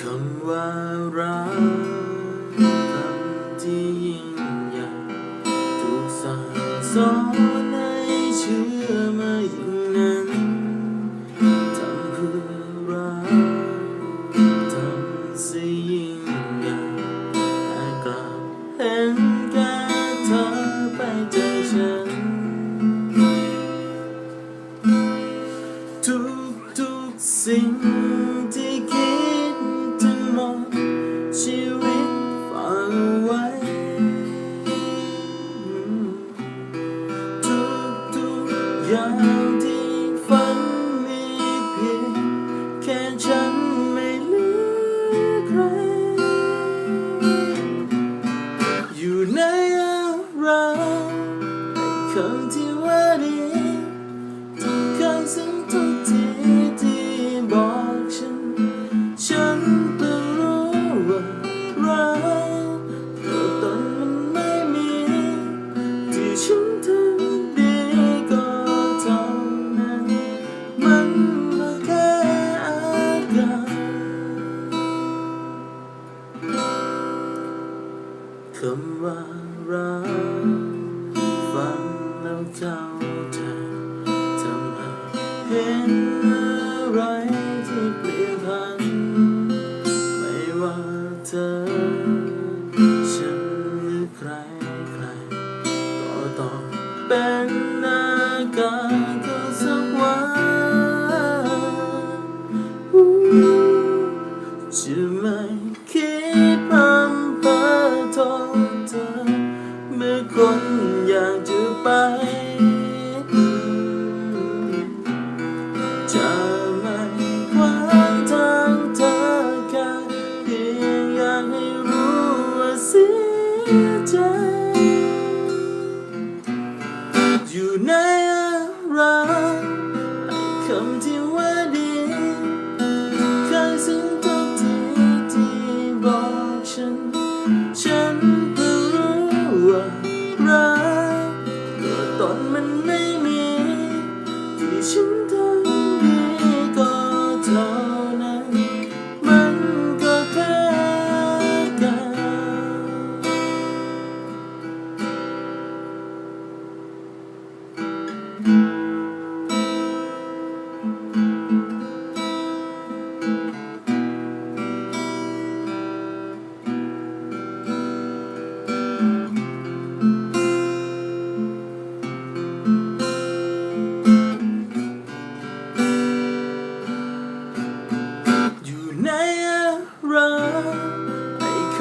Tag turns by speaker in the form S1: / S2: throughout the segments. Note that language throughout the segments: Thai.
S1: คำว่ารักคำที่ยิ่งใหญ่ถูกสั่งสอนให้เชื่อมาอย่างนั้นทำเพื่อรักทำสิยิ่งใหญ่แต่กลับเห็นแก่เธอไปจากฉัน ทุกทุกๆสิ่งที่คิด รักตัวตนมันไม่มี ที่ฉันทำดีก็เท่านั้น มันมาแค่อาการคำว่ารักฟังแล้วเข้าใจทำให้เห็น เธอ ให้รู้ว่าเสียใจ อยู่ในอะไร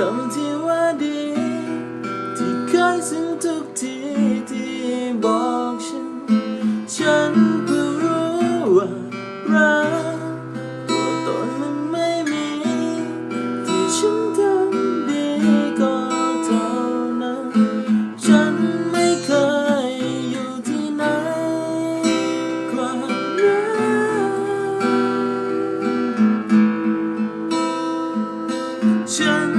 S1: คำที่ว่าดี ที่เคยซึ่งทุกทีที่บอกฉัน ฉันเพิ่งรู้ว่ารักตัวตนมันไม่มี ที่ฉันทำดีก็เท่านั้น ฉันไม่เคยอยู่ที่ไหนความรักฉัน